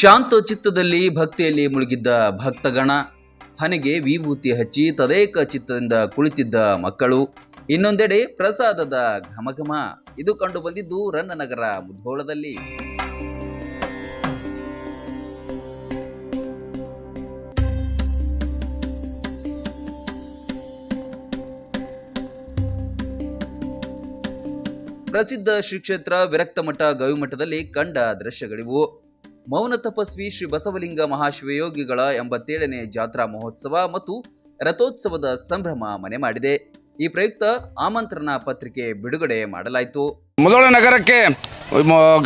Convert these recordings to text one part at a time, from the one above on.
ಶಾಂತ ಚಿತ್ತದಲ್ಲಿ ಭಕ್ತಿಯಲ್ಲಿ ಮುಳುಗಿದ್ದ ಭಕ್ತಗಣ, ಹನೆಗೆ ವಿಭೂತಿ ಹಚ್ಚಿ ತದೇಕ ಚಿತ್ತದಿಂದ ಕುಳಿತಿದ್ದ ಮಕ್ಕಳು, ಇನ್ನೊಂದೆಡೆ ಪ್ರಸಾದದ ಘಮಘಮ. ಇದು ಕಂಡು ಬಂದಿದ್ದು ರನ್ನನಗರ ಮುಧೋಳದಲ್ಲಿ. ಪ್ರಸಿದ್ಧ ಶ್ರೀ ಕ್ಷೇತ್ರ ವಿರಕ್ತ ಮಠ ಗವಿಮಠದಲ್ಲಿ ಕಂಡ ದೃಶ್ಯಗಳಿವು. ಮೌನ ತಪಸ್ವಿ ಶ್ರೀ ಬಸವಲಿಂಗ ಮಹಾಶಿವಯೋಗಿಗಳ ಎಂಬತ್ತೇಳನೇ ಜಾತ್ರಾ ಮಹೋತ್ಸವ ಮತ್ತು ರಥೋತ್ಸವದ ಸಂಭ್ರಮ ಮನೆ ಮಾಡಿದೆ. ಈ ಪ್ರಯುಕ್ತ ಆಮಂತ್ರಣ ಪತ್ರಿಕೆ ಬಿಡುಗಡೆ ಮಾಡಲಾಯಿತು. ಮುದೋಳ ನಗರಕ್ಕೆ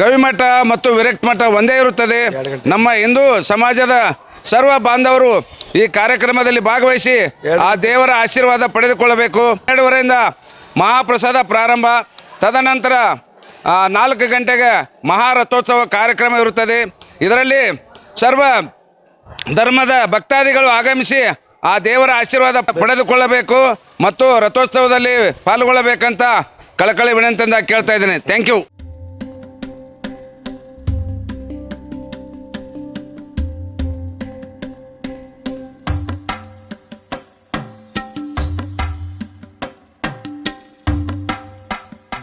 ಗವಿಮಠ ಮತ್ತು ವಿರಕ್ತ ಮಠ ಒಂದೇ ಇರುತ್ತದೆ. ನಮ್ಮ ಹಿಂದೂ ಸಮಾಜದ ಸರ್ವ ಬಾಂಧವರು ಈ ಕಾರ್ಯಕ್ರಮದಲ್ಲಿ ಭಾಗವಹಿಸಿ ಆ ದೇವರ ಆಶೀರ್ವಾದ ಪಡೆದುಕೊಳ್ಳಬೇಕು. ಎರಡುವರೆಯಿಂದ ಮಹಾಪ್ರಸಾದ ಪ್ರಾರಂಭ. ತದನಂತರ ನಾಲ್ಕು ಗಂಟೆಗೆ ಮಹಾರಥೋತ್ಸವ ಕಾರ್ಯಕ್ರಮ ಇರುತ್ತದೆ. ಇದರಲ್ಲಿ ಸರ್ವ ಧರ್ಮದ ಭಕ್ತಾದಿಗಳು ಆಗಮಿಸಿ ಆ ದೇವರ ಆಶೀರ್ವಾದ ಪಡೆದುಕೊಳ್ಳಬೇಕು ಮತ್ತು ರಥೋತ್ಸವದಲ್ಲಿ ಪಾಲ್ಗೊಳ್ಳಬೇಕಂತ ಕಳಕಳಿ ವಿನಂತಿಯಿಂದ ಕೇಳ್ತಾ ಇದ್ದೀನಿ. ಥ್ಯಾಂಕ್ ಯು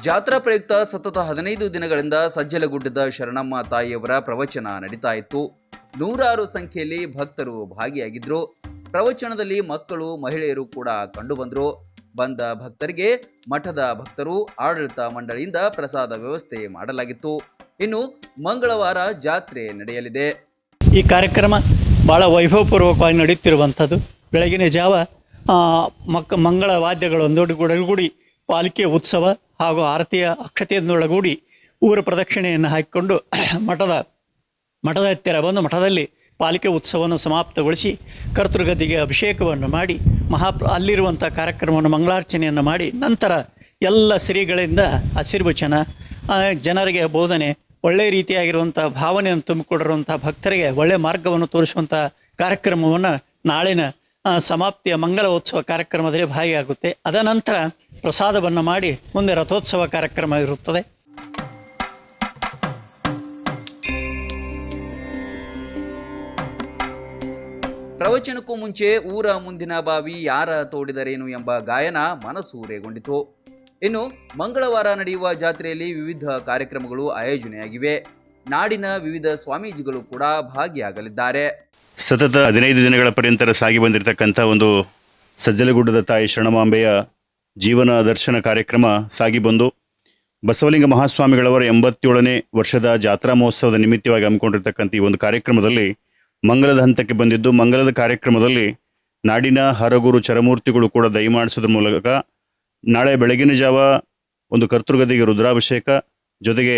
ಜಾತ್ರಾ ಪ್ರಯುಕ್ತ ಸತತ ಹದಿನೈದು ದಿನಗಳಿಂದ ಸಜ್ಜಲಗುಡ್ಡದ ಶರಣಮ್ಮ ತಾಯಿಯವರ ಪ್ರವಚನ ನಡೀತಾ ಇತ್ತು. ನೂರಾರು ಸಂಖ್ಯೆಯಲ್ಲಿ ಭಕ್ತರು ಭಾಗಿಯಾಗಿದ್ರು. ಪ್ರವಚನದಲ್ಲಿ ಮಕ್ಕಳು, ಮಹಿಳೆಯರು ಕೂಡ ಕಂಡುಬಂದ್ರು. ಬಂದ ಭಕ್ತರಿಗೆ ಮಠದ ಭಕ್ತರು, ಆಡಳಿತ ಮಂಡಳಿಯಿಂದ ಪ್ರಸಾದ ವ್ಯವಸ್ಥೆ ಮಾಡಲಾಗಿತ್ತು. ಇನ್ನು ಮಂಗಳವಾರ ಜಾತ್ರೆ ನಡೆಯಲಿದೆ. ಈ ಕಾರ್ಯಕ್ರಮ ಭಾಳ ವೈಭವಪೂರ್ವಕವಾಗಿ ನಡೆಯುತ್ತಿರುವಂಥದ್ದು ಬೆಳಗಿನ ಜಾವ ಮಕ್ಕ ಮಕ್, ಮಂಗಳ ವಾದ್ಯಗಳೊಂದೊಡಗೂಡಿ ಪಾಲಿಕೆ ಉತ್ಸವ ಹಾಗೂ ಆರತಿಯ ಅಕ್ಷತೆಯನ್ನೊಳಗೂಡಿ ಊರ ಪ್ರದಕ್ಷಿಣೆಯನ್ನು ಹಾಕಿಕೊಂಡು ಮಠದ ಮಠದ ಹತ್ತಿರ ಬಂದು ಮಠದಲ್ಲಿ ಪಾಲಿಕೆ ಉತ್ಸವವನ್ನು ಸಮಾಪ್ತಗೊಳಿಸಿ ಕರ್ತೃಗದಿಗೆ ಅಭಿಷೇಕವನ್ನು ಮಾಡಿ ಮಹಾ, ಅಲ್ಲಿರುವಂಥ ಕಾರ್ಯಕ್ರಮವನ್ನು ಮಂಗಳಾರ್ಚನೆಯನ್ನು ಮಾಡಿ ನಂತರ ಎಲ್ಲ ಶ್ರೀಗಳಿಂದ ಆಶೀರ್ವಚನ ಜನರಿಗೆ ಬೋಧನೆ, ಒಳ್ಳೆಯ ರೀತಿಯಾಗಿರುವಂಥ ಭಾವನೆಯನ್ನು ತುಂಬಿಕೊಡಿರುವಂಥ ಭಕ್ತರಿಗೆ ಒಳ್ಳೆಯ ಮಾರ್ಗವನ್ನು ತೋರಿಸುವಂಥ ಕಾರ್ಯಕ್ರಮವನ್ನು ನಾಳಿನ ಸಮಾಪ್ತಿಯ ಮಂಗಳೋತ್ಸವ ಕಾರ್ಯಕ್ರಮದಲ್ಲಿ ಭಾಗಿಯಾಗುತ್ತೆ. ಅದನಂತರ ಪ್ರಸಾದವನ್ನು ಮಾಡಿ ಮುಂದೆ ರಥೋತ್ಸವ ಕಾರ್ಯಕ್ರಮ ಇರುತ್ತದೆ. ಪ್ರವಚನಕ್ಕೂ ಮುಂಚೆ ಊರ ಮುಂದಿನ ಬಾವಿ ಯಾರ ತೋಡಿದರೇನು ಎಂಬ ಗಾಯನ ಮನಸೂರೆಗೊಂಡಿತು. ಇನ್ನು ಮಂಗಳವಾರ ನಡೆಯುವ ಜಾತ್ರೆಯಲ್ಲಿ ವಿವಿಧ ಕಾರ್ಯಕ್ರಮಗಳು ಆಯೋಜನೆಯಾಗಿವೆ. ನಾಡಿನ ವಿವಿಧ ಸ್ವಾಮೀಜಿಗಳು ಕೂಡ ಭಾಗಿಯಾಗಲಿದ್ದಾರೆ. ಸತತ ಹದಿನೈದು ದಿನಗಳ ಪರ್ಯಂತರ ಸಾಗಿ ಬಂದಿರತಕ್ಕಂಥ ಒಂದು ಸಜ್ಜಲಗುಡ್ಡದ ತಾಯಿ ಶರಣಮಾಂಬೆಯ ಜೀವನ ದರ್ಶನ ಕಾರ್ಯಕ್ರಮ ಸಾಗಿ ಬಂದು ಬಸವಲಿಂಗ ಮಹಾಸ್ವಾಮಿಗಳವರ ಎಂಬತ್ತೇಳನೇ ವರ್ಷದ ಜಾತ್ರಾ ಮಹೋತ್ಸವದ ನಿಮಿತ್ತವಾಗಿ ಹಮ್ಮಿಕೊಂಡಿರ್ತಕ್ಕಂಥ ಈ ಒಂದು ಕಾರ್ಯಕ್ರಮದಲ್ಲಿ ಮಂಗಲದ ಹಂತಕ್ಕೆ ಬಂದಿದ್ದು, ಮಂಗಲದ ಕಾರ್ಯಕ್ರಮದಲ್ಲಿ ನಾಡಿನ ಹರಗುರು ಚರಮೂರ್ತಿಗಳು ಕೂಡ ದಯಮಾಡಿಸೋದ್ರ ಮೂಲಕ ನಾಳೆ ಬೆಳಗಿನ ಜಾವ ಒಂದು ಕರ್ತೃಗದಿಗೆ ರುದ್ರಾಭಿಷೇಕ, ಜೊತೆಗೆ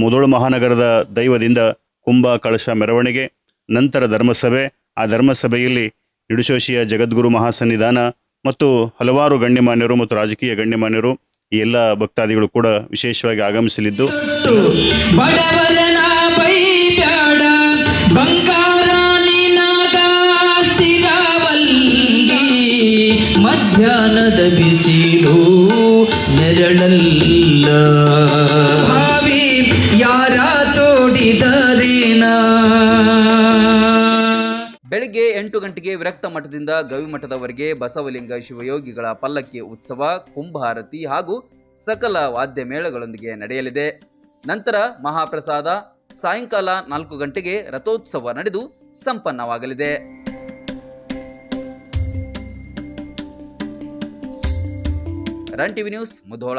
ಮುದೋಳು ಮಹಾನಗರದ ದೈವದಿಂದ ಕುಂಭ, ಕಳಶ, ಮೆರವಣಿಗೆ ನಂತರ ಧರ್ಮಸಭೆ. ಆ ಧರ್ಮಸಭೆಯಲ್ಲಿ ನಿಡುಶೋಶಿಯ ಜಗದ್ಗುರು ಮಹಾಸನ್ನಿಧಾನ ಮತ್ತು ಹಲವಾರು ಗಣ್ಯಮಾನ್ಯರು ಮತ್ತು ರಾಜಕೀಯ ಗಣ್ಯಮಾನ್ಯರು ಈ ಎಲ್ಲ ಭಕ್ತಾದಿಗಳು ಕೂಡ ವಿಶೇಷವಾಗಿ ಆಗಮಿಸಲಿದ್ದು. ಮಧ್ಯಾಹ್ನದ ಬಿಸಿಲು ನೆರಳಲ್ಲ. ಬೆಳಿಗ್ಗೆ ಎಂಟು ಗಂಟೆಗೆ ವಿರಕ್ತ ಮಠದಿಂದ ಗವಿಮಠದವರೆಗೆ ಬಸವಲಿಂಗ ಶಿವಯೋಗಿಗಳ ಪಲ್ಲಕ್ಕಿ ಉತ್ಸವ, ಕುಂಭಾರತಿ ಹಾಗೂ ಸಕಲ ವಾದ್ಯ ಮೇಳಗಳೊಂದಿಗೆ ನಡೆಯಲಿದೆ. ನಂತರ ಮಹಾಪ್ರಸಾದ, ಸಾಯಂಕಾಲ ನಾಲ್ಕು ಗಂಟೆಗೆ ರಥೋತ್ಸವ ನಡೆದು ಸಂಪನ್ನವಾಗಲಿದೆ. Run TV news Mudhol.